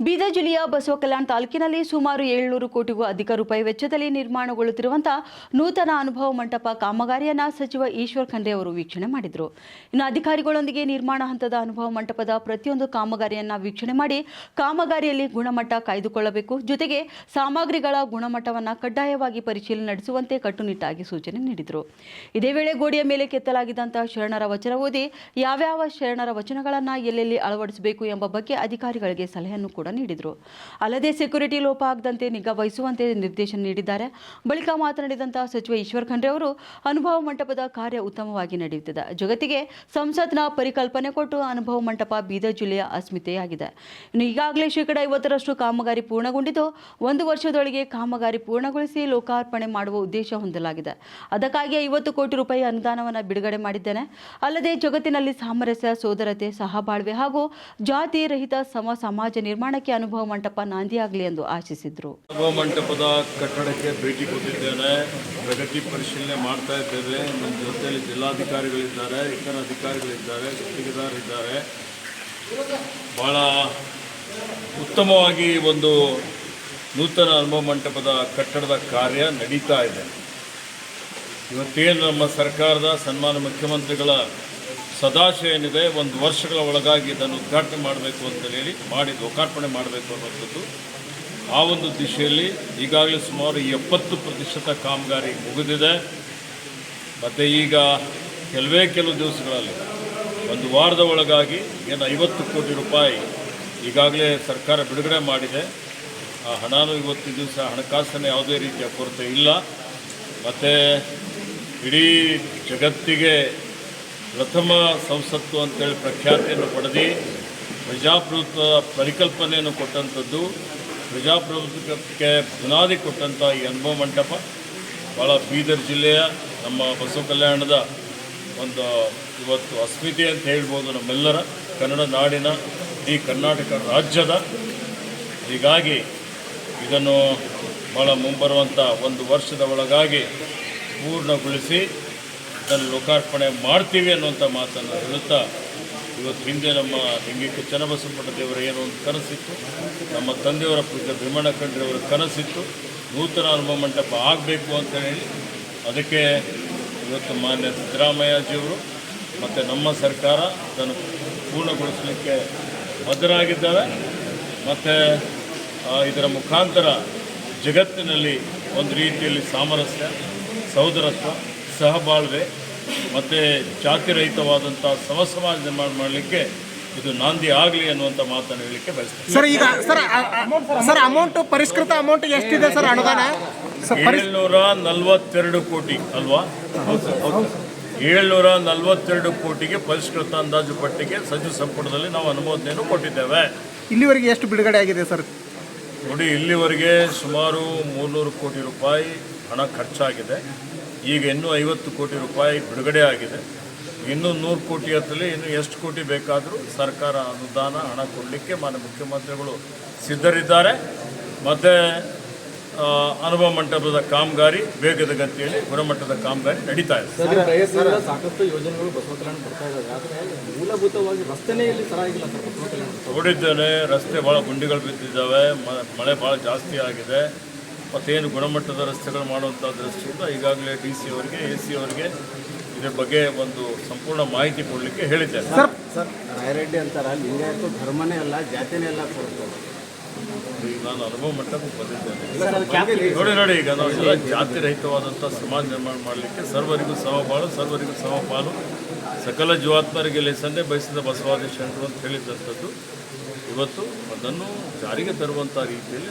ಬೀದರ್ ಜಿಲ್ಲೆಯ ಬಸವ ಕಲ್ಯಾಣ ತಾಲೂಕಿನಲ್ಲಿ ಸುಮಾರು ಏಳ್ನೂರು ಕೋಟಿಗೂ ಅಧಿಕ ರೂಪಾಯಿ ವೆಚ್ಚದಲ್ಲಿ ನಿರ್ಮಾಣಗೊಳ್ಳುತ್ತಿರುವಂತಹ ನೂತನ ಅನುಭವ ಮಂಟಪ ಕಾಮಗಾರಿಯನ್ನು ಸಚಿವ ಈಶ್ವರ್ ಖಂಡ್ರೆ ಅವರು ವೀಕ್ಷಣೆ ಮಾಡಿದರು. ಇನ್ನು ಅಧಿಕಾರಿಗಳೊಂದಿಗೆ ನಿರ್ಮಾಣ ಹಂತದ ಅನುಭವ ಮಂಟಪದ ಪ್ರತಿಯೊಂದು ಕಾಮಗಾರಿಯನ್ನು ವೀಕ್ಷಣೆ ಮಾಡಿ ಕಾಮಗಾರಿಯಲ್ಲಿ ಗುಣಮಟ್ಟ ಕಾಯ್ದುಕೊಳ್ಳಬೇಕು. ಜೊತೆಗೆ ಸಾಮಗ್ರಿಗಳ ಗುಣಮಟ್ಟವನ್ನು ಕಡ್ಡಾಯವಾಗಿ ಪರಿಶೀಲನೆ ನಡೆಸುವಂತೆ ಕಟ್ಟುನಿಟ್ಟಾಗಿ ಸೂಚನೆ ನೀಡಿದರು. ಇದೇ ವೇಳೆ ಗೋಡೆಯ ಮೇಲೆ ಕೆತ್ತಲಾಗಿದ್ದಂತಹ ಶರಣರ ವಚನ ಓದಿ ಯಾವ್ಯಾವ ಶರಣರ ವಚನಗಳನ್ನು ಎಲ್ಲೆಲ್ಲಿ ಅಳವಡಿಸಬೇಕು ಎಂಬ ಬಗ್ಗೆ ಅಧಿಕಾರಿಗಳಿಗೆ ಸಲಹೆಯನ್ನು ಕೂಡ ನೀಡಿದರು. ಅಲ್ಲದೆ ಸೆಕ್ಯೂರಿಟಿ ಲೋಪ ಆಗದಂತೆ ನಿಗಾ ವಹಿಸುವಂತೆ ನಿರ್ದೇಶನ ನೀಡಿದ್ದಾರೆ. ಬಳಿಕ ಮಾತನಾಡಿದಂತಹ ಸಚಿವ ಈಶ್ವರ್ ಖಂಡ್ರೆ ಅವರು, ಅನುಭವ ಮಂಟಪದ ಕಾರ್ಯ ಉತ್ತಮವಾಗಿ ನಡೆಯುತ್ತಿದೆ. ಜಗತ್ತಿಗೆ ಸಂಸತ್ನ ಪರಿಕಲ್ಪನೆ ಕೊಟ್ಟು ಅನುಭವ ಮಂಟಪ ಬೀದರ್ ಜಿಲ್ಲೆಯ ಅಸ್ಮಿತೆಯಾಗಿದೆ. ಇನ್ನು ಈಗಾಗಲೇ ಶೇಕಡ ಐವತ್ತರಷ್ಟು ಕಾಮಗಾರಿ ಪೂರ್ಣಗೊಂಡಿದ್ದು, ಒಂದು ವರ್ಷದೊಳಗೆ ಕಾಮಗಾರಿ ಪೂರ್ಣಗೊಳಿಸಿ ಲೋಕಾರ್ಪಣೆ ಮಾಡುವ ಉದ್ದೇಶ ಹೊಂದಲಾಗಿದೆ. ಅದಕ್ಕಾಗಿ ಐವತ್ತು ಕೋಟಿ ರೂಪಾಯಿ ಅನುದಾನವನ್ನು ಬಿಡುಗಡೆ ಮಾಡಿದ್ದೇನೆ. ಅಲ್ಲದೆ ಜಗತ್ತಿನಲ್ಲಿ ಸಾಮರಸ್ಯ, ಸೋದರತೆ, ಸಹಬಾಳ್ವೆ ಹಾಗೂ ಜಾತಿ ರಹಿತ ಸಮ ಸಮಾಜ ನಿರ್ಮಾಣಕ್ಕೆ ಅನುಭವ ಮಂಟಪ ನಾಂದಿಯಾಗಲಿ ಎಂದು ಆಶಿಸಿದರು. ಅನುಭವ ಮಂಟಪದ ಕಟ್ಟಡಕ್ಕೆ ಭೇಟಿ ಕೊಟ್ಟಿದ್ದೇನೆ. ಪ್ರಗತಿ ಪರಿಶೀಲನೆ ಮಾಡ್ತಾ ಇದ್ದೇವೆ. ನಮ್ಮ ಜೊತೆಯಲ್ಲಿ ಜಿಲ್ಲಾಧಿಕಾರಿಗಳಿದ್ದಾರೆ, ಇತರ ಅಧಿಕಾರಿಗಳಿದ್ದಾರೆ ಗುತ್ತಿಗೆದಾರರಿದ್ದಾರೆ ಭಾಳ ಉತ್ತಮವಾಗಿ ಒಂದು ನೂತನ ಅನುಭವ ಮಂಟಪದ ಕಟ್ಟಡದ ಕಾರ್ಯ ನಡೀತಾ ಇದೆ. ಇವತ್ತೇನು ನಮ್ಮ ಸರ್ಕಾರದ ಸನ್ಮಾನ ಮುಖ್ಯಮಂತ್ರಿಗಳ ಸದಾಶಯ ಏನಿದೆ ಒಂದು ವರ್ಷಗಳ ಒಳಗಾಗಿ ಇದನ್ನು ಉದ್ಘಾಟನೆ ಮಾಡಬೇಕು ಅಂತ ಹೇಳಿ ಮಾಡಿ ಲೋಕಾರ್ಪಣೆ ಮಾಡಬೇಕು ಅನ್ನೋಂಥದ್ದು ಆ ಒಂದು ದಿಶೆಯಲ್ಲಿ ಈಗಾಗಲೇ ಸುಮಾರು ಎಪ್ಪತ್ತು ಪ್ರತಿಶತ ಕಾಮಗಾರಿ ಮುಗಿದಿದೆ. ಮತ್ತು ಈಗ ಕೆಲವೇ ಕೆಲವು ದಿವಸಗಳಲ್ಲಿ, ಒಂದು ವಾರದ ಒಳಗಾಗಿ ಏನು ಐವತ್ತು ಕೋಟಿ ರೂಪಾಯಿ ಈಗಾಗಲೇ ಸರ್ಕಾರ ಬಿಡುಗಡೆ ಮಾಡಿದೆ. ಆ ಹಣನೂ ಇವತ್ತು ದಿವಸ ಹಣಕಾಸಿನ ಯಾವುದೇ ರೀತಿಯ ಕೊರತೆ ಇಲ್ಲ. ಮತ್ತು ಇಡೀ ಜಗತ್ತಿಗೆ ಪ್ರಥಮ ಸಂಸತ್ತು ಅಂತೇಳಿ ಪ್ರಖ್ಯಾತಿಯನ್ನು ಪಡೆದು ಪ್ರಜಾಪ್ರಭುತ್ವ ಪರಿಕಲ್ಪನೆಯನ್ನು ಕೊಟ್ಟಂಥದ್ದು, ಪ್ರಜಾಪ್ರಭುತ್ವಕ್ಕೆ ಬುನಾದಿ ಕೊಟ್ಟಂಥ ಈ ಅನುಭವ ಮಂಟಪ ಭಾಳ ಬೀದರ್ ಜಿಲ್ಲೆಯ ನಮ್ಮ ಬಸವ ಕಲ್ಯಾಣದ ಒಂದು ಇವತ್ತು ಅಸ್ಮಿತೆ ಅಂತ ಹೇಳ್ಬೋದು ನಮ್ಮೆಲ್ಲರ, ಕನ್ನಡ ನಾಡಿನ ಈ ಕರ್ನಾಟಕ ರಾಜ್ಯದ. ಹೀಗಾಗಿ ಇದನ್ನು ಭಾಳ ಮುಂಬರುವಂಥ ಒಂದು ವರ್ಷದ ಒಳಗಾಗಿ ಪೂರ್ಣಗೊಳಿಸಿ ಇದನ್ನು ಲೋಕಾರ್ಪಣೆ ಮಾಡ್ತೀವಿ ಅನ್ನುವಂಥ ಮಾತನ್ನು ಹೇಳುತ್ತಾ, ಇವತ್ತು ಹಿಂದೆ ನಮ್ಮ ಲಿಂಗಿಕ ಚನ್ನಬಸವಪಟ್ಟ ದೇವರ ಏನೋ ಒಂದು ಕನಸಿತ್ತು, ನಮ್ಮ ತಂದೆಯವರ ಪುತ್ರ ಭೀಮಣ್ಣ ಖಂಡ್ರೆಯವರ ಕನಸಿತ್ತು, ನೂತನ ಅನುಭವ ಮಂಟಪ ಆಗಬೇಕು ಅಂತ ಹೇಳಿ, ಅದಕ್ಕೆ ಇವತ್ತು ಮಾನ್ಯ ಸಿದ್ದರಾಮಯ್ಯಜಿಯವರು ಮತ್ತು ನಮ್ಮ ಸರ್ಕಾರ ಅದನ್ನು ಪೂರ್ಣಗೊಳಿಸಲಿಕ್ಕೆ ಬದ್ಧರಾಗಿದ್ದಾರೆ. ಮತ್ತು ಇದರ ಮುಖಾಂತರ ಜಗತ್ತಿನಲ್ಲಿ ಒಂದು ರೀತಿಯಲ್ಲಿ ಸಾಮರಸ್ಯ ಸಹೋದರತ್ವ ಸಹಬಾಳ್ವೆ ಮತ್ತು ಜಾತಿರಹಿತವಾದಂಥ ಸಮ ಸಮಾಜ ನಿರ್ಮಾಣ ಮಾಡಲಿಕ್ಕೆ ಇದು ನಾಂದಿ ಆಗಲಿ ಅನ್ನುವಂಥ ಮಾತನ್ನು ಹೇಳಲಿಕ್ಕೆ ಬಯಸ್ತೇನೆ. ಸರ್ ಈಗ ಸರ್ ಸರ್ ಅಮೌಂಟ್ ಪರಿಷ್ಕೃತ ಅಮೌಂಟ್ ಎಷ್ಟಿದೆ ಸರ್ ಅನುದಾನ? ಏಳ್ನೂರ ನಲ್ವತ್ತೆರಡು ಕೋಟಿ ಅಲ್ವಾ? ಏಳ್ನೂರ ನಲ್ವತ್ತೆರಡು ಕೋಟಿಗೆ ಪರಿಷ್ಕೃತ ಅಂದಾಜು ಪಟ್ಟಿಗೆ ಸಚಿವ ಸಂಪುಟದಲ್ಲಿ ನಾವು ಅನುಮೋದನೆಯನ್ನು ಕೊಟ್ಟಿದ್ದೇವೆ. ಇಲ್ಲಿವರೆಗೆ ಎಷ್ಟು ಬಿಡುಗಡೆ ಆಗಿದೆ ಸರ್? ನೋಡಿ ಇಲ್ಲಿವರೆಗೆ ಸುಮಾರು ಮೂರ್ನೂರು ಕೋಟಿ ರೂಪಾಯಿ ಹಣ ಖರ್ಚಾಗಿದೆ. ಈಗ ಇನ್ನೂ ಐವತ್ತು ಕೋಟಿ ರೂಪಾಯಿ ಬಿಡುಗಡೆ ಆಗಿದೆ. ಇನ್ನೂ ನೂರು ಕೋಟಿ ಹತ್ತಲೇ ಇನ್ನು ಎಷ್ಟು ಕೋಟಿ ಬೇಕಾದರೂ ಸರ್ಕಾರ ಅನುದಾನ ಹಣ ಕೊಡಲಿಕ್ಕೆ ಮಾನ್ಯ ಮುಖ್ಯಮಂತ್ರಿಗಳು ಸಿದ್ಧರಿದ್ದಾರೆ. ಮತ್ತು ಅನುಭವ ಮಂಟಪದ ಕಾಮಗಾರಿ ವೇಗದ ಗತಿಯಲ್ಲಿ ಗುಣಮಟ್ಟದ ಕಾಮಗಾರಿ ನಡೀತಾ ಇದೆ. ಸಾಕಷ್ಟು ಯೋಜನೆಗಳು ಮೂಲಭೂತವಾಗಿ ರಸ್ತೆನೇ ಇಲ್ಲಿ ನೋಡಿದ್ದೇನೆ ರಸ್ತೆ ಭಾಳ ಗುಂಡಿಗಳು ಬಿದ್ದಿದ್ದಾವೆ ಮಳೆ ಭಾಳ ಜಾಸ್ತಿ ಆಗಿದೆ. ಮತ್ತೇನು ಗುಣಮಟ್ಟದ ರಸ್ತೆಗಳು ಮಾಡುವಂಥ ದೃಷ್ಟಿಯಿಂದ ಈಗಾಗಲೇ ಡಿ ಸಿ ಅವರಿಗೆ ಎ ಸಿ ಅವರಿಗೆ ಇದ್ರ ಬಗ್ಗೆ ಒಂದು ಸಂಪೂರ್ಣ ಮಾಹಿತಿ ಕೊಡಲಿಕ್ಕೆ ಹೇಳಿದ್ದೇನೆ ಸರ್. ಸರ್ ರಾಯರೆಡ್ಡಿ ಅಂತಾರ ಲಿಂಗಾಯತ ಧರ್ಮನೇ ಅಲ್ಲ ಜಾತಿನೇ ಅಲ್ಲ ಸರ್. ನಾನು ಅನುಭವ ಮಟ್ಟಕ್ಕೂ ಬಂದಿದ್ದೇನೆ. ನೋಡಿ ನೋಡಿ ಈಗ ನಾವು ಎಲ್ಲ ಜಾತಿ ರಹಿತವಾದಂಥ ಸಮಾಜ ನಿರ್ಮಾಣ ಮಾಡಲಿಕ್ಕೆ ಸರ್ವರಿಗೂ ಸಮಬಾಳು ಸರ್ವರಿಗೂ ಸಮಪಾಲು. ಸಕಲ ಜೀವಾತ್ಮರಿಗೆ ಲೆಸನ್ನೇ ಬಯಸಿದ ಬಸವಾದಿ ಶರಣರು ಅಂತ ಹೇಳಿದಂಥದ್ದು. ಇವತ್ತು ಅದನ್ನು ಜಾರಿಗೆ ತರುವಂಥ ರೀತಿಯಲ್ಲಿ